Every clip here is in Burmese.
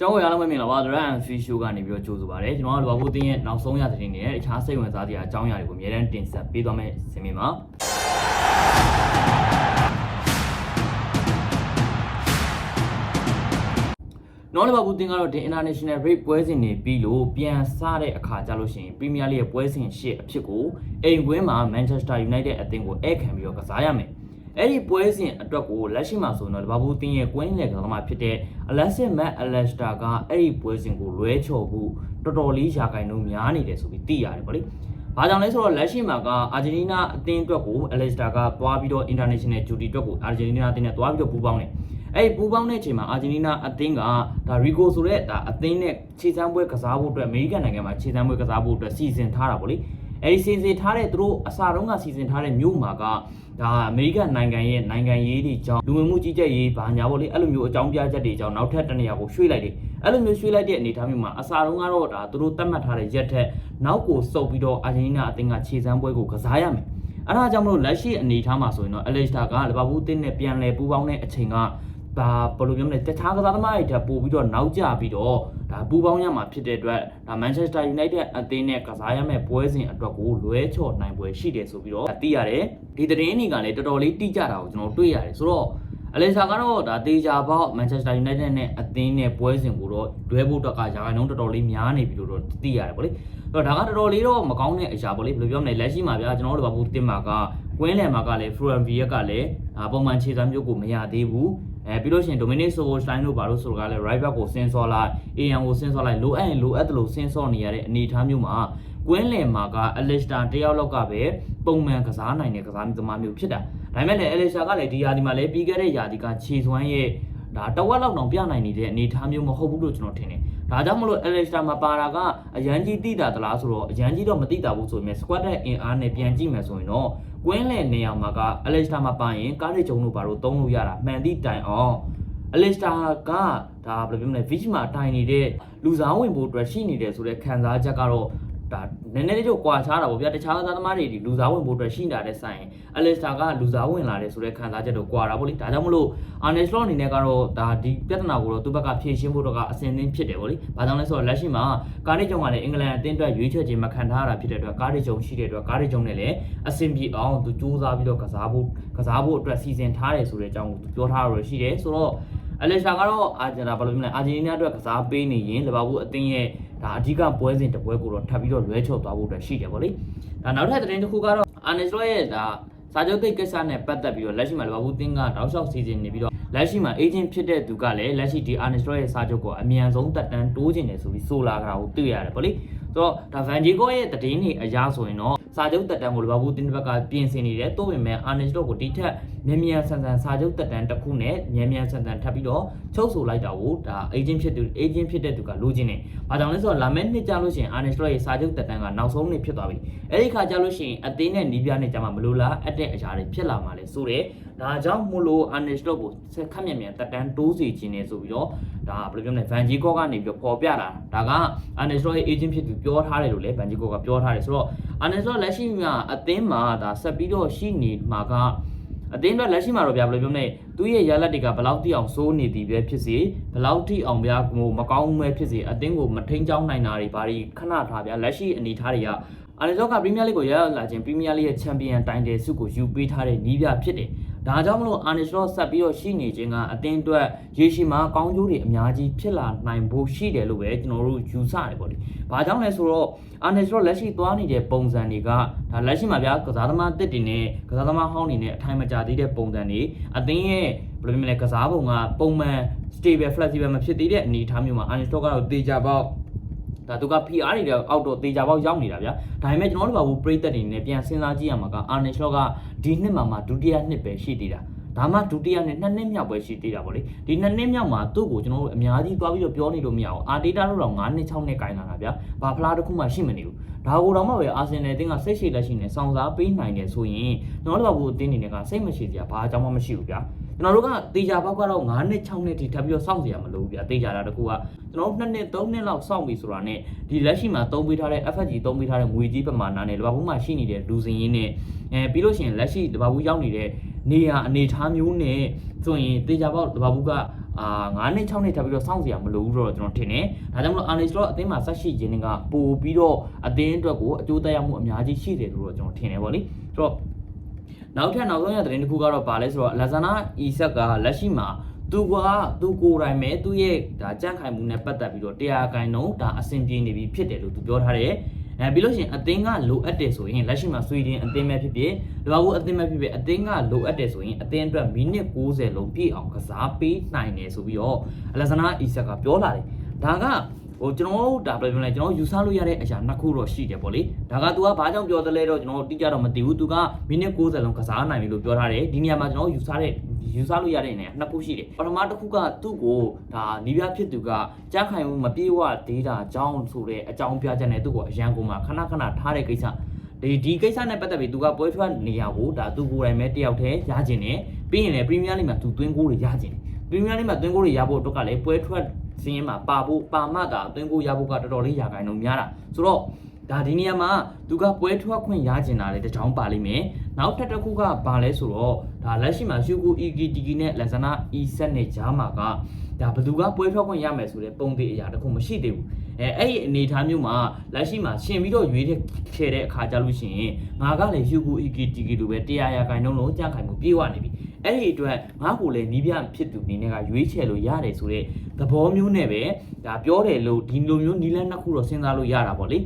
ကျောင်းဝယ်အားလုံးပဲမင်္ဂလာပါ The Run and Free Show ကနေပြီးတော့ကြိုဆိုပါရစေကျွန်တော်တို့ဘာဘူးတင်းရဲ့နောက်ဆုံးရသတင်းတွေနဲ့တခြားစိတ်ဝင်စားစရာအကြောင်းအရာတွေကိုအများအားတင်ဆက်ပေးသွားမယ့်ဆင်မင်းပါနော်လီဗာပူးတင်းကတော့ဒီ international break ပွဲစဉ်တွေပြီးလို့ပြန်စတဲ့အခါကျလို့ရှိရင် Premier League ရဲ့ပွဲစဉ်ရှစ်အဖြစ်ကိုအိမ်ကွင်းမှာ Manchester United အသင်းကိုဧည့်ခံပြီးတော့ကစားရမယ်။ အဲ့ဒီပွဲစဉ်အတွက်ကိုလက်ရှိမှာဆိုတော့လီဗာပူးတင်းရဲ့ကွင်းလယ်ကစားသမားဖြစ်တဲ့ Alexis Mac Allister ကအဲ့ဒီပွဲစဉ်ကိုလွဲချော်ဖို့တော်တော်လေးရာဂိုင်နှုန်းများနေတယ်ဆိုပြီးသိရတယ်ဗောလေ။ဘာကြောင့်လဲဆိုတော့လက်ရှိမှာကအာဂျင်တီးနားအသင်းအတွက်ကို Allister ကသွားပြီးတော့ international duty အတွက်ကိုအာဂျင်တီးနားအသင်းနဲ့သွားပြီးတော့ပူးပေါင်းတယ်။အဲ့ဒီပူးပေါင်းတဲ့အချိန်မှာအာဂျင်တီးနားအသင်းကဒါရီကိုဆိုတဲ့ဒါအသင်းနဲ့ခြေစမ်းပွဲကစားဖို့အတွက်အမေရိကန်နိုင်ငံမှာခြေစမ်းပွဲကစားဖို့အတွက်စီစဉ်ထားတာဗောလေ။ အဲ့ဒီစီစဉ်ထားတဲ့သူတို့အစားတုန်းကစီစဉ်ထားတဲ့မြို့မှာကဒါအမေရိကန်နိုင်ငံရဲ့နိုင်ငံရေးတွေကြောင့်လူဝင်မှုကြီးကြပ်ရေးဘာညာပေါ့လေအဲ့လိုမျိုးအကြောင်းပြချက်တွေကြောင့်နောက်ထပ်တစ်နေရာကိုရွှေ့လိုက်တယ်အဲ့လိုမျိုးရွှေ့လိုက်တဲ့အနေအထားမျိုးမှာအစားတုန်းကတော့ဒါသူတို့သတ်မှတ်ထားတဲ့ရက်ထက်နောက်ကိုစုပ်ပြီးတော့အာဂျင်တီးနားအသင်းကခြေစမ်းပွဲကိုကစားရမယ်အဲ့ဒါကြောင့်မလို့လက်ရှိအနေအထားမှာဆိုရင်တော့အလက်စတာကလီဗာပူးအသင်းနဲ့ပြန်လည်ပူးပေါင်းတဲ့အချိန်က ဒါဘယ်လိုပြောမလဲတခြားကစားသမားတွေတက်ပို့ပြီးတော့နောက်ကျပြီးတော့ဒါပူပေါင်းရမှာဖြစ်တဲ့အတွက်ဒါ Manchester United အသင်းနဲ့ကစားရမယ့်ပွဲစဉ်အတွက်ကိုလွဲချော်နိုင်ပွဲရှိတယ်ဆိုပြီးတော့သိရတယ်ဒီသတင်းတွေကလည်းတော်တော်လေးတိကျတာကိုကျွန်တော်တွေ့ရတယ်ဆိုတော့အလက်ဆာကတော့ဒါတေချာပေါက် Manchester United နဲ့အသင်းနဲ့ပွဲစဉ်ကိုတော့လွဲဖို့အတွက်ကရာခိုင်နှုန်းတော်တော်လေးများနေပြီလို့တော့သိရတယ်ဗောလေအဲ့တော့ဒါကတော်တော်လေးတော့မကောင်းတဲ့အရာဗောလေဘယ်လိုပြောမလဲလက်ရှိမှာဗျာကျွန်တော်တို့ဘာဘူးတင်မှာကကွင်းလယ်မှာကလည်း Florian Wirtz ကလည်းပုံမှန်ခြေစမ်းမျိုးကိုမရသေးဘူး အဲပြီးလို့ရှိရင် Dominic Soboslai တို့ဘာလို့ဆိုတော့ကလည်း right back ကိုဆင်းစောလိုက် AN ကိုဆင်းစောလိုက်လိုအပ်ရင်လိုအပ်တယ်လို့ဆင်းစောနေရတဲ့အနေအထားမျိုးမှာကွင်းလယ်မှာက Alistair တယောက်လောက်ကပဲပုံမှန်ကစားနိုင်တဲ့ကစားသမားမျိုးဖြစ်တာဒါပေမဲ့လည်း Alistair ကလည်းဒီယာဒီမှာလည်းပြီးခဲ့တဲ့ယာဒီကခြေစွမ်းရဲ့ဒါတဝက်လောက်တောင်ပြနိုင်နေတဲ့အနေအထားမျိုးမဟုတ်ဘူးလို့ကျွန်တော်ထင်တယ် ဒါကြောင့်မလို့ Alistair မှာပါတာကအရန်ကြီးတိတာသလားဆိုတော့အရန်ကြီးတော့မတိတာဘူးဆိုရင် squad ရဲ့အင်အားနဲ့ပြန်ကြည့်မယ်ဆိုရင်တော့ကွင်းလယ်နေရာမှာက Alistair မှာပါရင်ကားရိတ်ဂျုံတို့ဘာလို့သုံးလို့ရတာမှန်သည့်တိုင်အောင်အလက်စတာကဒါဘယ်လိုပြောမလဲ Vich မှာတိုင်နေတဲ့လူစားဝင်ဖို့အတွက်ရှိနေတယ်ဆိုတဲ့ခံစားချက်ကတော့ ဒါနည်းနည်းလေးတော့ကွာခြားတာပေါ့ဗျာတခြားသားသမားတွေဒီလူစားဝင်ဖို့အတွက်ရှိနေတာတဲ့ဆိုင်အလက်စတာကလူစားဝင်လာတယ်ဆိုတဲ့ခံစားချက်တော့ကွာတာပေါ့လေဒါကြောင့်မလို့အာနယ်စလော့အနေနဲ့ကတော့ဒါဒီပြဿနာကိုတော့သူ့ဘက်ကဖြေရှင်းဖို့တော့ကအဆင်သင့်ဖြစ်တယ်ပေါ့လေဘာကြောင့်လဲဆိုတော့လက်ရှိမှာကားရိတ်ဂျုံကလည်းအင်္ဂလန်အသင်းအတွက်ရွေးချယ်ခြင်းမခံထားရတာဖြစ်တဲ့အတွက်ကားရိတ်ဂျုံရှိတဲ့အတွက်ကားရိတ်ဂျုံနဲ့လည်းအဆင်ပြေအောင်သူစူးစမ်းပြီးတော့ကစားဖို့ကစားဖို့အတွက်စီစဉ်ထားတယ်ဆိုတဲ့အကြောင်းကိုသူပြောထားရရှိတယ်ဆိုတော့အလက်ရှာကတော့အာဂျင်တာဘာလို့ပြောလဲအာဂျင်တီးနားအတွက်ကစားပေးနေရင်လီဗာပူးအသင်းရဲ့ ဒါအဓိကပွဲစဉ်တစ်ပွဲကိုတော့ထပ်ပြီးတော့လွဲချော်သွားဖို့အတွက်ရှိတယ်ဗောလေဒါနောက်ထပ်သတင်းတစ်ခုကတော့အာနယ်စလော့ရဲ့ဒါစာချုပ်တိတ်ကိစ္စနဲ့ပတ်သက်ပြီးတော့လက်ရှိမှာလီဗာပူးအသင်းကတောက်လျှောက်စီစဉ်နေပြီးတော့လက်ရှိမှာအေဂျင့်ဖြစ်တဲ့သူကလည်းလက်ရှိဒီအာနယ်စလော့ရဲ့စာချုပ်ကိုအမြန်ဆုံးတက်တန်းတိုးချင်တယ်ဆိုပြီးဆိုလာတာကိုတွေ့ရတယ်ဗောလေဆိုတော့ဒါဗန်ဂျီကိုရဲ့သတင်းတွေအရဆိုရင်တော့ စာချုပ်တက်တန်းကိုလီဗာပူးတင်းတစ်ဘက်ကပြင်ဆင်နေတယ်တိုးပေမဲ့အာနယ်စလော့ကိုဒီထက်မြန်မြန်ဆန်ဆန်စာချုပ်တက်တန်းတစ်ခုနဲ့မြန်မြန်ဆန်ဆန်ထပ်ပြီးတော့ချုပ်ဆိုလိုက်တာကိုဒါအေဂျင့်ဖြစ်သူအေဂျင့်ဖြစ်တဲ့သူကလိုချင်တယ်။ဘာကြောင့်လဲဆိုတော့လာမယ့်နှစ်ကြာလို့ရှိရင်အာနယ်စလော့ရဲ့စာချုပ်တက်တန်းကနောက်ဆုံးနှစ်ဖြစ်သွားပြီ။အဲဒီခါကြာလို့ရှိရင်အသင်းနဲ့နီးပြနဲ့ကြာမှမလိုလားအပ်တဲ့အရာတွေဖြစ်လာမှာလေဆိုတော့ ဒါကြောင့်မို့လို့အာနယ်စလော့ကိုဆက်ခက်မြန်မြန်တက်တန်းတိုးစီခြင်းနေဆိုပြီးတော့ဒါဘယ်လိုပြောမလဲဗန်ဂျီကောကနေပြီးတော့ပေါ်ပြတာဒါကအာနယ်စလော့ရဲ့အေဂျင့်ဖြစ်သူပြောထားတယ်လို့လည်းဗန်ဂျီကောကပြောထားတယ်ဆိုတော့အာနယ်စလော့လက်ရှိမှာအသင်းမှာဒါဆက်ပြီးတော့ရှိနေမှာကအတင်းအတွက်လက်ရှိမှာတော့ဗျာဘယ်လိုပြောမလဲသူ့ရဲ့ရလက်တွေကဘယ်လောက်တိအောင်စိုးနေသည်ပဲဖြစ်စေဘယ်လောက်တိအောင်ဗျာဟိုမကောင်းမဲဖြစ်စေအတင်းကိုမထိန်ချောင်းနိုင်တာတွေဘာတွေခဏထားဗျာလက်ရှိအနေထားတွေကအာရီဇော့ကပရီးမီးယားလိကိုရရောက်လာခြင်းပရီးမီးယားလိရဲ့ချန်ပီယံတိုင်တယ်ဆုကိုယူပေးထားတဲ့နီးပြဖြစ်တယ် ဒါကြောင့်မလို့အာနီစလော့ဆက်ပြီးတော့ရှိနေခြင်းကအတင်းအတွက်ရေရှည်မှာကောင်းကျိုးတွေအများကြီးဖြစ်လာနိုင်ဖို့ရှိတယ်လို့ပဲကျွန်တော်တို့ယူဆတယ်ပေါ့လေ။ဘာကြောင့်လဲဆိုတော့အာနီစလော့လက်ရှိသွားနေတဲ့ပုံစံတွေကဒါလက်ရှိမှာဗျာကစားသမားတစ်တွေနဲ့ကစားသမားဟောင်းတွေနဲ့အထိုင်မကျသေးတဲ့ပုံစံတွေအတင်းရဲ့ဘယ်လိုမျိုးလဲကစားပုံကပုံမှန် stable flexible မဖြစ်သေးတဲ့အနေအထားမျိုးမှာအာနီစလော့ကတော့တေချာပေါက် ဒါသူက PR တွေတော့အောက်တော့တေချာပေါက်ရောက်နေတာဗျာဒါပေမဲ့ကျွန်တော်တို့ကဘူးပရိသတ်တွေနဲ့ပြန်စဉ်းစားကြည့်ရမှာကအာနီရှလော့ကဒီနှစ်မှာမှဒုတိယနှစ်ပဲရှိသေးတာ ဒါမှဒုတိယနှစ်နှစ်နှစ်မြောက်ပဲရှိသေးတာဗောလေဒီနှစ်နှစ်မြောက်မှာသူ့ကိုကျွန်တော်တို့အများကြီးသွားပြီးတော့ပြောနေလို့မရအောင်အာဒေတာတို့တော့9နှစ်6နှစ်ကိုင်းလာတာဗျာဘာဖလားတစ်ခုမှရှိမနေဘူးဒါကိုတော့မှပဲအာဆင်နယ်အသင်းကစိတ်ရှိလက်ရှိနဲ့စောင့်စားပေးနိုင်တယ်ဆိုရင်ကျွန်တော်တို့ကဘူးအသင်းနေနဲ့ကစိတ်မရှိစရာဘာအကြောင်းမှမရှိဘူးဗျာကျွန်တော်တို့ကတေချာဘောက်ကတော့9နှစ်6နှစ်ထိထပ်ပြီးတော့စောင့်စရာမလိုဘူးဗျာတေချာတာတကူကကျွန်တော်တို့2နှစ်3နှစ်လောက်စောင့်ပြီဆိုတာနဲ့ဒီလက်ရှိမှာသုံးပေးထားတဲ့ FFG သုံးပေးထားတဲ့ငွေကြီးပမာဏနဲ့လဘဘူးမှာရှိနေတဲ့လူစင်ရင်းနဲ့အဲပြီးလို့ရှိရင်လက်ရှိလဘဘူးရောက်နေတဲ့ နေရာအနေထားမျိုးနဲ့ဆိုရင်တေချာဘောက်လဘဘူးကအာ9နှစ်6နှစ်ထပ်ပြီးတော့စောင့်စရာမလိုဘူးတော့ကျွန်တော်ထင်တယ်ဒါကြောင့်မလို့အာနေစလော့အသင်းမှာဆက်ရှိခြင်းကပို့ပြီးတော့အသင်းအတွက်ကိုအကျိုးသက်ရောက်မှုအများကြီးရှိတယ်လို့တော့ကျွန်တော်ထင်တယ်ဗောလေဆိုတော့နောက်ထပ်နောက်ဆုံးရသတင်းတစ်ခုကတော့ဗာလဲဆိုတော့လာဇာနာအီဆက်ကလက်ရှိမှာသူကသူကိုယ်တိုင်ပဲသူ့ရဲ့ဒါကြန့်ခိုင်မှုနဲ့ပတ်သက်ပြီးတော့တရားကိုင်တော့ဒါအဆင်ပြေနေပြီဖြစ်တယ်လို့သူပြောထားတယ် အဲပြီးလို့ရှိရင်အသင်းကလိုအပ်တယ်ဆိုရင်လက်ရှိမှာဆွေဒင်အသင်းပဲဖြစ်ဖြစ်ဒီဘာဘူးအသင်းပဲဖြစ်ဖြစ်အသင်းကလိုအပ်တယ်ဆိုရင်အသင်းအတွက်မိနစ်60လုံးပြည့်အောင်ကစားပေးနိုင်တယ်ဆိုပြီးတော့အလက်ဇနာအီဆက်ကပြောလာတယ်ဒါက ဟိုကျွန်တော်တို့ဒါပြောပြလိုက်ကျွန်တော်ယူဆလို့ရတဲ့အရာနှစ်ခုတော့ရှိတယ်ပေါ့လေဒါက तू ကဘာကြောင့်ပြောတယ်လဲတော့ကျွန်တော်တို့တိကျတော့မသိဘူး तू ကမိနစ်60လုံးကစားနိုင်ပြီလို့ပြောထားတယ်ဒီနေရာမှာကျွန်တော်ယူဆတဲ့ယူဆလို့ရတဲ့နေရာနှစ်ခုရှိတယ်ပထမတစ်ခုကသူ့ကိုဒါနီးပြဖြစ်သူကကြားခိုင်မှုမပြေဝသေးတာအကြောင်းဆိုတဲ့အကြောင်းပြချက်နဲ့သူ့ကိုအရန်ကုန်မှာခဏခဏထားတဲ့ကိစ္စဒီဒီကိစ္စနဲ့ပတ်သက်ပြီးသူကပွဲထွက်နေရကိုဒါသူကိုယ်တိုင်ပဲတယောက်တည်းရကျင်တယ်ပြီးရင်လည်းပရီးမီးယားလိမှာသူသွင်းဂိုးတွေရကျင်တယ်ပရီးမီးယားလိမှာသွင်းဂိုးတွေရဖို့အတွက်ကလည်းပွဲထွက် စင်းရင်မှာပါဖို့ပါမတာသွင်းဂိုးရဖို့ကတော်တော်လေးရာခိုင်နှုန်းများတာဆိုတော့ဒါဒီနေရာမှာသူကပွဲထွက်ခွင့်ရကျင်တာလေတကြောင်ပါလိမ့်မယ်နောက်ထပ်တစ်ခုကဘာလဲဆိုတော့ဒါလက်ရှိမှာရှူကူအီဂီတီဂီနဲ့လက်ဇနာအီဆက်နဲ့ဂျာမာကဒါဘယ်သူကပွဲထွက်ခွင့်ရမယ်ဆိုတဲ့ပုံသေးအရာတခုမရှိသေးဘူး အဲအဲ့ဒီအနေအထားမျိုးမှာလက်ရှိမှာရှင်ပြီးတော့ရွေးတဲ့ချေတဲ့အခါကြလို့ရှိရင်ငါကလည်းရှူကူအီဂီတီဂီလိုပဲတရားရာခိုင်နှုန်းလုံးကြန့်ခိုင်မှုပြေဝနေပြီအဲ့ဒီအတွက်ငါ့ကိုလည်းနီးပြဖြစ်သူအနေနဲ့ကရွေးချယ်လို့ရတယ်ဆိုတဲ့သဘောမျိုးနဲ့ပဲဒါပြောတယ်လို့ဒီလိုမျိုးနီးလန်းနှစ်ခုတော့စဉ်းစားလို့ရတာပေါ့လေ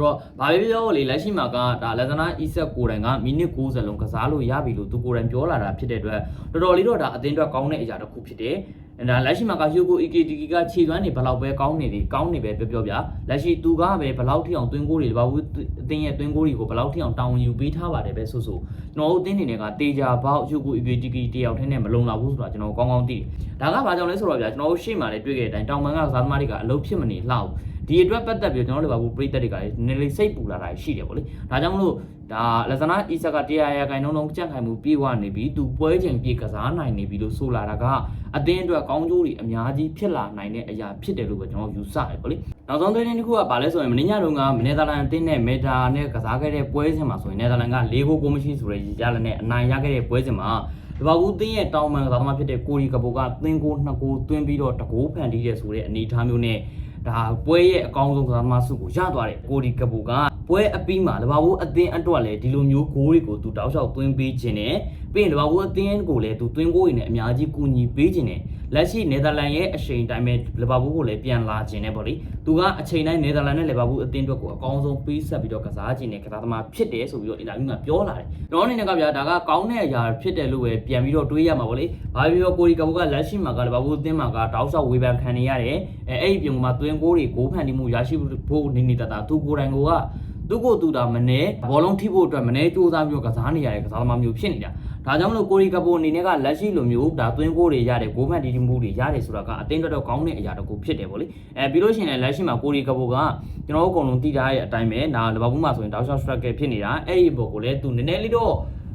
ဆိုတော့ဘာပဲပြောလေလက်ရှိမှာကဒါလက်ဇနာအီဆက်ကိုတိုင်ကမိနစ်60လုံးကစားလို့ရပြီလို့သူကိုယ်တိုင်ပြောလာတာဖြစ်တဲ့အတွက်တော်တော်လေးတော့ဒါအသင်းအတွက်ကောင်းတဲ့အရာတစ်ခုဖြစ်တယ်။ဒါလက်ရှိမှာကယူကို EKTK ကခြေသွမ်းနေဘယ်လောက်ပဲကောင်းနေပြီကောင်းနေပဲပြောပြောဗျာလက်ရှိသူကပဲဘယ်လောက်ထိအောင်သွင်းကိုတွေဘာဘူးအသင်းရဲ့သွင်းကိုတွေကိုဘယ်လောက်ထိအောင်တောင်းဝန်ယူပေးထားပါတယ်ပဲဆိုဆိုကျွန်တော်တို့အသင်းနေတွေကတေချာဘောက်ယူကို EKTK တယောက်ထဲနဲ့မလုံလောက်ဘူးဆိုတာကျွန်တော်ကောင်းကောင်းသိတယ်။ဒါကဘာကြောင့်လဲဆိုတော့ဗျာကျွန်တော်တို့ရှေ့မှာလည်းတွေ့ခဲ့တဲ့အတိုင်းတောင်ပန်ကစားသမားတွေကအလုပ်ဖြစ်မနေလှဘူး ဒီအတွက်ပတ်သက်ပြီးကျွန်တော်တို့ဘာဘူးပြည်သက်တွေကလည်းနည်းနည်းလေးစိတ်ပူလာတာရှိတယ်ပေါ့လေဒါကြောင့်မလို့ဒါလက်စနာအီဆာကတရားရခိုင်နှုန်းလုံးကြန့်ခိုင်မှုပြေဝနေပြီသူပွဲချိန်ပြေကစားနိုင်နေပြီလို့ဆိုလာတာကအသင်းအတွက်ကောင်းကျိုးတွေအများကြီးဖြစ်လာနိုင်တဲ့အရာဖြစ်တယ်လို့ပဲကျွန်တော်ယူဆတယ်ပေါ့လေနောက်ဆုံးသတင်းတစ်ခုကဘာလဲဆိုရင်မင်းညတုန်းကနယ်သာလန်အသင်းနဲ့မေတာနဲ့ကစားခဲ့တဲ့ပွဲစဉ်မှာဆိုရင်နယ်သာလန်က၄ဂိုးကိုမရှိဆိုတဲ့ရည်ကြလက်နဲ့အနိုင်ရခဲ့တဲ့ပွဲစဉ်မှာဒီဘာဘူးတင်းရဲ့တောင်မန်ကစားသမားဖြစ်တဲ့ကိုရီကပိုကသင်းကိုနှစ်ကိုသွင်းပြီးတော့တကိုးဖန်တီးတဲ့ဆိုတဲ့အနေအထားမျိုးနဲ့ ဒါပွဲရဲ့အကောင်းဆုံးကစားသမားစုကိုရသွားတယ်ကိုရီကပူကပွဲအပြီးမှာလဘာဘူးအသင်းအတွက်လည်းဒီလိုမျိုးဂိုးတွေကိုသူတောက်လျှောက်သွင်းပေးခြင်းနဲ့ပြီးရင်လဘာဘူးအသင်းကိုလည်းသူသွင်းဂိုးတွေနဲ့အများကြီးကူညီပေးခြင်းနဲ့လက်ရှိနယ်သာလန်ရဲ့အချိန်တိုင်းပဲလဘာဘူးကိုလည်းပြန်လာခြင်းနဲ့ပေါ့လေသူကအချိန်တိုင်းနယ်သာလန်နဲ့လဘာဘူးအသင်းအတွက်ကိုအကောင်းဆုံးပေးဆက်ပြီးတော့ကစားခြင်းနဲ့ကစားသမားဖြစ်တယ်ဆိုပြီးတော့အင်တာဗျူးမှာပြောလာတယ်ကျွန်တော်အနေနဲ့ကဗျာဒါကကောင်းတဲ့အရာဖြစ်တယ်လို့ပဲပြန်ပြီးတော့တွေးရမှာပေါ့လေဘာဖြစ်ဖြစ်ကိုရီကဘူကလက်ရှိမှာကလဘာဘူးအသင်းမှာကတောက်လျှောက်ဝေဖန်ခံနေရတယ် အဲအဲ့ဒီပြင်မှာသွင်းဂိုးတွေဂိုးဖန်တီးမှုရရှိဖို့နေနေတတာသူကိုယ်တိုင်ကသူကိုသူတာမနေဘောလုံးထိဖို့အတွက်မနေစူးစမ်းပြီးကစားနေရတဲ့ကစားသမားမျိုးဖြစ်နေတာဒါကြောင့်မလို့ကိုရီကပိုအနေနဲ့ကလက်ရှိလိုမျိုးဒါသွင်းကိုတွေရတယ်ဂိုးမှန်တီတီမှုတွေရတယ်ဆိုတာကအတင်းတော်တော်ကောင်းတဲ့အရာတစ်ခုဖြစ်တယ်ဗောလေအဲပြီးလို့ရှိရင်လည်းလက်ရှိမှာကိုရီကပိုကကျွန်တော်တို့အကုန်လုံးတည်ထားတဲ့အတိုင်းပဲဒါလဘဘူးမှာဆိုရင်တောက်ရှော့ struggle ဖြစ်နေတာအဲ့ဒီဘောကိုလည်းသူနည်းနည်းလေးတော့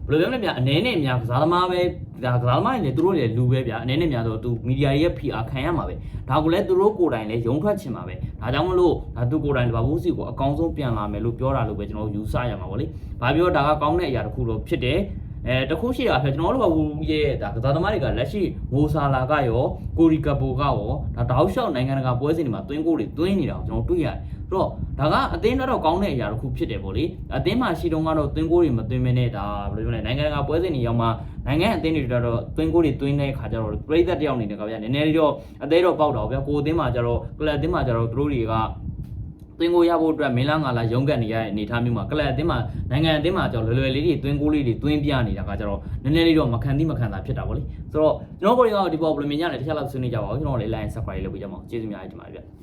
ဘယ်လိုပြောမလဲဗျာအနေနဲ့များကစားသမားပဲဒါကစားသမားတွေလည်းသူတို့လည်းလူပဲဗျာအနေနဲ့များတော့သူမီဒီယာရဲ့ PR ခံရမှာပဲဒါကိုလည်းသူတို့ကိုယ်တိုင်လည်းယုံထွက်ချင်မှာပဲဒါကြောင့်မလို့ဒါသူကိုယ်တိုင်ဘာဘူးစီကိုအကောင်းဆုံးပြန်လာမယ်လို့ပြောတာလို့ပဲကျွန်တော်ယူဆရမှာဗောလေဘာပြောဒါကကောင်းတဲ့အရာတစ်ခုတော့ဖြစ်တယ် အဲတခုရှိတာဖက်ကျွန်တော်တို့ကဘူးရဲ့ဒါကစားသမားတွေကလက်ရှိမိုဆာလာကရောကိုရီကပိုကရောဒါတောက်လျှောက်နိုင်ငံတကာပွဲစဉ်တွေမှာသွင်းကိုတွေသွင်းနေတာကိုကျွန်တော်တွေ့ရတယ်ဆိုတော့ဒါကအသင်းတော့ကောင်းတဲ့အရာတစ်ခုဖြစ်တယ်ပေါ့လေအသင်းမှာရှိတုန်းကတော့သွင်းကိုတွေမသွင်းမနဲ့ဒါဘယ်လိုပြောလဲနိုင်ငံတကာပွဲစဉ်တွေရောက်မှနိုင်ငံအသင်းတွေတော့သွင်းကိုတွေသွင်းတဲ့ခါကျတော့ပြည်သက်တယောက်အနေနဲ့ကဗျာနည်းနည်းလေးတော့အသေးတော့ပေါက်တော့ဗျာကိုအသင်းမှာကျတော့ကလပ်အသင်းမှာကျတော့သူတို့တွေက သွင်းကိုရဖို့အတွက်မင်းလာငါလာရုံးကန်နေရတဲ့အနေအထားမျိုးမှာကလပ်အသင်းမှာနိုင်ငံအသင်းမှာကျတော့လွယ်လွယ်လေးတွေသွင်းကိုလေးတွေသွင်းပြနေတာကကျတော့နည်းနည်းလေးတော့မခံသည့်မခံတာဖြစ်တာပေါ့လေဆိုတော့ကျွန်တော်တို့ကဒီပေါ်ဘယ်လိုမြင်ကြလဲတစ်ချက်လောက်ဆွေးနွေးကြပါဦးကျွန်တော်လည်း line subscribe လုပ်ပေးကြပါဦးကျေးဇူးများတင်ပါတယ်ဗျ